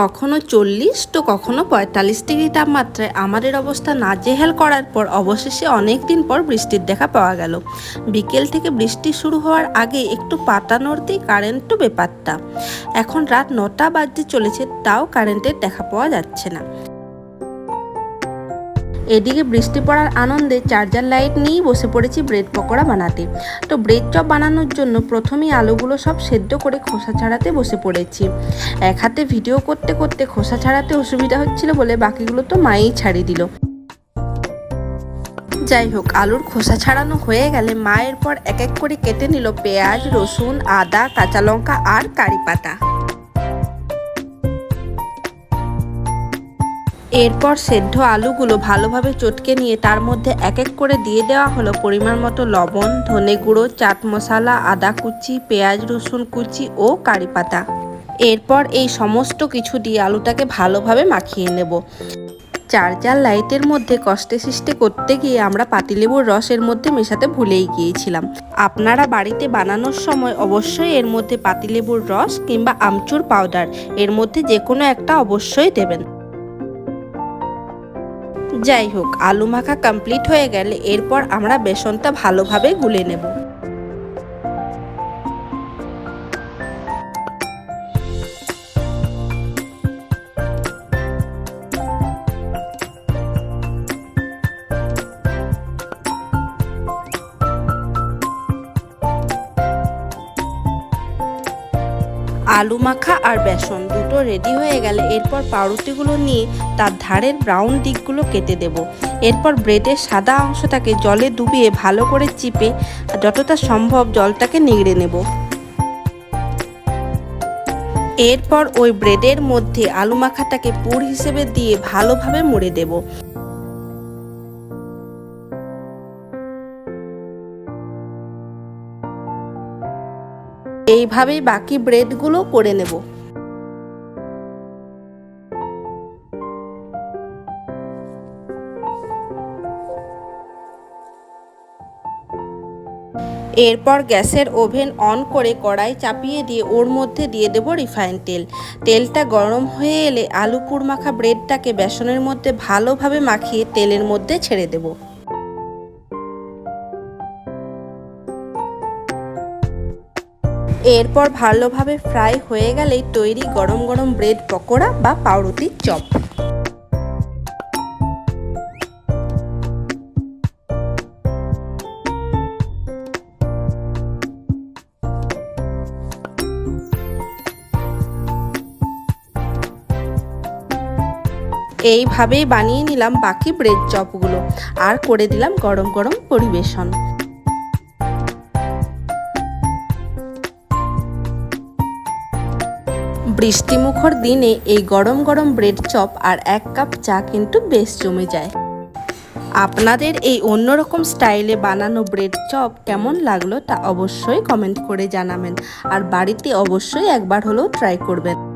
কখনো চল্লিশ তো কখনো পঁয়তাল্লিশ ডিগ্রি তাপমাত্রায়। আমাদের অবস্থা নাজেহাল করার পর অবশেষে অনেক দিন পর বৃষ্টির দেখা পাওয়া গেল। বিকেল থেকে বৃষ্টি শুরু হওয়ার আগে একটু পাতা নড়তেই কারেন্টও বেপাত্তা। এখন রাত নটা বাজতে চলেছে, তাও কারেন্টের দেখা পাওয়া যাচ্ছে না। এদিকে বৃষ্টি পড়ার আনন্দে চার্জার লাইট নিয়েই বসে পড়েছি ব্রেড পকোড়া বানাতে। তো ব্রেড চপ বানানোর জন্য প্রথমেই আলুগুলো সব সেদ্ধ করে খোসা ছাড়াতে বসে পড়েছি। এক হাতে ভিডিও করতে করতে খোসা ছাড়াতে অসুবিধা হচ্ছিল বলে বাকিগুলো তো মাই ছাড়িয়ে দিল। যাই হোক, আলুর খোসা ছাড়ানো হয়ে গেলে মায়ের পর এক এক করে কেটে নিল পেঁয়াজ, রসুন, আদা, কাঁচা লঙ্কা আর কারি পাতা। এরপর সেদ্ধ আলুগুলো ভালোভাবে চটকে নিয়ে তার মধ্যে এক এক করে দিয়ে দেওয়া হলো পরিমাণ মতো লবণ, ধনে গুঁড়ো, চাট মশলা, আদা কুচি, পেঁয়াজ, রসুন কুচি ও কারি পাতা। এরপর এই সমস্ত কিছু দিয়ে আলুটাকে ভালোভাবে মাখিয়ে নেব। চার্জার লাইটের মধ্যে কষ্টে সৃষ্টি করতে গিয়ে আমরা পাতিলেবুর রসের মধ্যে মেশাতে ভুলেই গিয়েছিলাম। আপনারা বাড়িতে বানানোর সময় অবশ্যই এর মধ্যে পাতিলেবুর রস কিংবা আমচুর পাউডার এর মধ্যে যে কোনো একটা অবশ্যই দেবেন। যাই হোক আলু মাখা কমপ্লিট হয়ে গেলে এরপর আমরা বেসনটা ভালোভাবে গুলে নেব। আলু মাখা আর বেসন দুটো রেডি হয়ে গেলে এরপর পাউরুটিগুলো নিয়ে তার ধারের ব্রাউন দিকগুলো কেটে দেব। এরপর ব্রেডের সাদা অংশটাকে জলে ডুবিয়ে ভালো করে চিপে যতটা সম্ভব জলটাকে নিগড়ে নেব। এরপর ওই ব্রেডের মধ্যে আলু মাখাটাকে পুর হিসেবে দিয়ে ভালোভাবে মুড়ে দেব। এইভাবেই বাকি ব্রেডগুলো করে নেব। এরপর গ্যাসের ওভেন অন করে কড়াই চাপিয়ে দিয়ে ওর মধ্যে দিয়ে দেব রিফাইন তেল। তেলটা গরম হয়ে এলে আলু পুর মাখা ব্রেডটাকে বেসনের মধ্যে ভালোভাবে মাখিয়ে তেলের মধ্যে ছেড়ে দেবো। এরপর ভালোভাবে ফ্রাই হয়ে গেলেই তৈরি গরম গরম ব্রেড পকোড়া বা পাউরুটির চপ। এইভাবেই বানিয়ে নিলাম বাকি ব্রেড চপগুলো। আর করে দিলাম গরম গরম পরিবেশন। বৃষ্টিমুখর দিনে এই গরম গরম ব্রেড চপ আর এক কাপ চা কিন্তু বেশ জমে যায়। আপনাদের এই অন্যরকম স্টাইলে বানানো ব্রেড চপ কেমন লাগল তা অবশ্যই কমেন্ট করে জানাবেন। আর বাড়িতে অবশ্যই একবার হলেও ট্রাই করবেন।